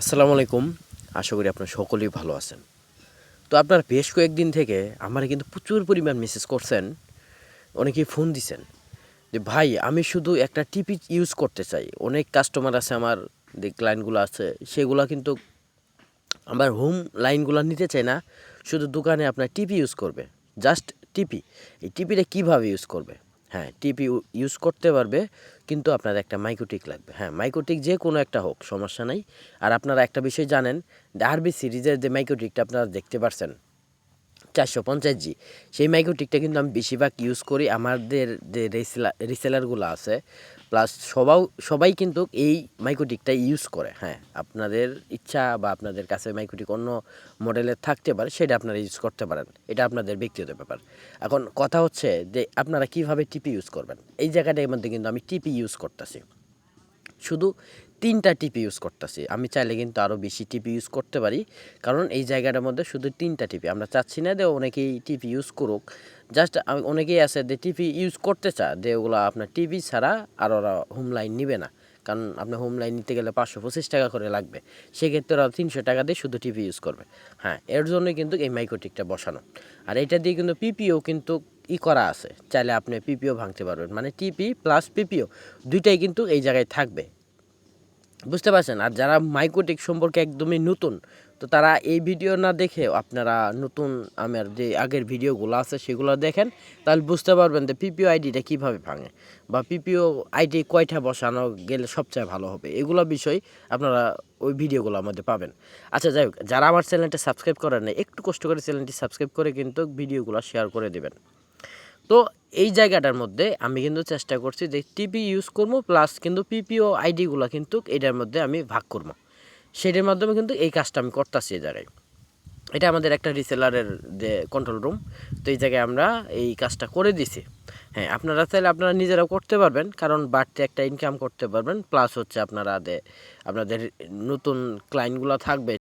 আসসালামু আলাইকুম। আশা করি আপনারা সকলেই ভালো আছেন। তো আপনার বেশ কয়েকদিন থেকে আমার কিন্তু প্রচুর পরিমাণ মেসেজ করছেন, অনেকেই ফোন দিছেন যে, ভাই, আমি শুধু একটা টিপি ইউজ করতে চাই। অনেক কাস্টমার আছে আমার যে ক্লায়েন্টগুলো আছে, সেগুলো কিন্তু আমার হোম লাইনগুলো নিতে চায় না। শুধু দোকানে আপনার টিপি ইউজ করবে। জাস্ট টিপি এই টিপিটা কীভাবে ইউজ করবে? হ্যাঁ টিপি ইউজ করতে পারবে, কিন্তু আপনার একটা মাইকোটিক লাগবে। হ্যাঁ মাইকোটিক যে কোনো একটা হোক, সমস্যা নাই। আর আপনারা একটা বিষয় জানেন, আরবি সিরিজের যে মাইকোটিকটা আপনারা দেখতে পারছেন চারশো পঞ্চাশ জি। সেই মাইক্রোটিকটা কিন্তু আমি বেশিরভাগ ইউজ করি। আমাদের যে রিসেলার রিসেলারগুলো আছে প্লাস সবাও, সবাই কিন্তু এই মাইক্রোটিকটা ইউজ করে। হ্যাঁ আপনাদের ইচ্ছা বা আপনাদের কাছে মাইক্রোটিক অন্য মডেলের থাকতে পারে, সেটা আপনারা ইউজ করতে পারেন। এটা আপনাদের ব্যক্তিগত ব্যাপার। এখন কথা হচ্ছে যে, আপনারা কীভাবে টিপি ইউজ করবেন? এই জায়গাটার মধ্যে কিন্তু আমি টিপি ইউজ করতেছি। শুধু তিনটা টিপি ইউজ করতেছি। আমি চাইলে কিন্তু আরও বেশি টিপি ইউজ করতে পারি। কারণ এই জায়গাটার মধ্যে শুধু তিনটা টিপি আমরা চাচ্ছি না যে অনেকেই টিপি ইউজ করুক। জাস্ট আমি অনেকেই আছে যে টিপি ইউজ করতে চা যে ওগুলো আপনার টিভি ছাড়া আর ওরা হোম লাইন নিবে না। কারণ আপনার হোম লাইন নিতে গেলে পাঁচশো পঁচিশ টাকা করে লাগবে। সেক্ষেত্রে ওরা তিনশো টাকা দিয়ে শুধু টিভি ইউজ করবে। হ্যাঁ এর জন্যই কিন্তু এই মাইক্রোটিকটা বসানো। আর এটা দিয়ে কিন্তু পিপিও কিন্তু ই করা আছে। চাইলে আপনি পিপিও ভাঙতে পারবেন। মানে টিপি প্লাস পিপিও দুইটাই কিন্তু এই জায়গায় থাকবে। বুঝতে পারছেন? আর যারা মাইক্রোটিক সম্পর্কে একদমই নতুন, তো তারা এই ভিডিও না দেখে আপনারা নতুন আমার যে আগের ভিডিওগুলো আছে সেগুলো দেখেন, তাহলে বুঝতে পারবেন যে পিপিও আইডিটা কীভাবে ভাঙে বা পিপিও আইডি কয়টা বসানো গেলে সবচেয়ে ভালো হবে? এগুলো বিষয় আপনারা ওই ভিডিওগুলোর মধ্যে পাবেন। আচ্ছা যাই হোক, যারা আমার চ্যানেলটা সাবস্ক্রাইব করেন না একটু কষ্ট করে চ্যানেলটি সাবস্ক্রাইব করে কিন্তু ভিডিওগুলো শেয়ার করে দেবেন। তো এই জায়গাটার মধ্যে আমি কিন্তু চেষ্টা করছি যে টিপি ইউজ করব প্লাস কিন্তু পিপিও আইডিগুলো কিন্তু এটার মধ্যে আমি ভাগ করব। সেটার মাধ্যমে কিন্তু এই কাজটা আমি করতেছি এই জায়গায়। এটা আমাদের একটা রিসেলারের যে কন্ট্রোল রুম তো এই জায়গায় আমরা এই কাজটা করে দিছি। হ্যাঁ আপনারা চাইলে আপনারা নিজেরাও করতে পারবেন, কারণ বাড়তি একটা ইনকাম করতে পারবেন প্লাস হচ্ছে আপনারা আপনাদের নতুন ক্লায়েন্টগুলো থাকবে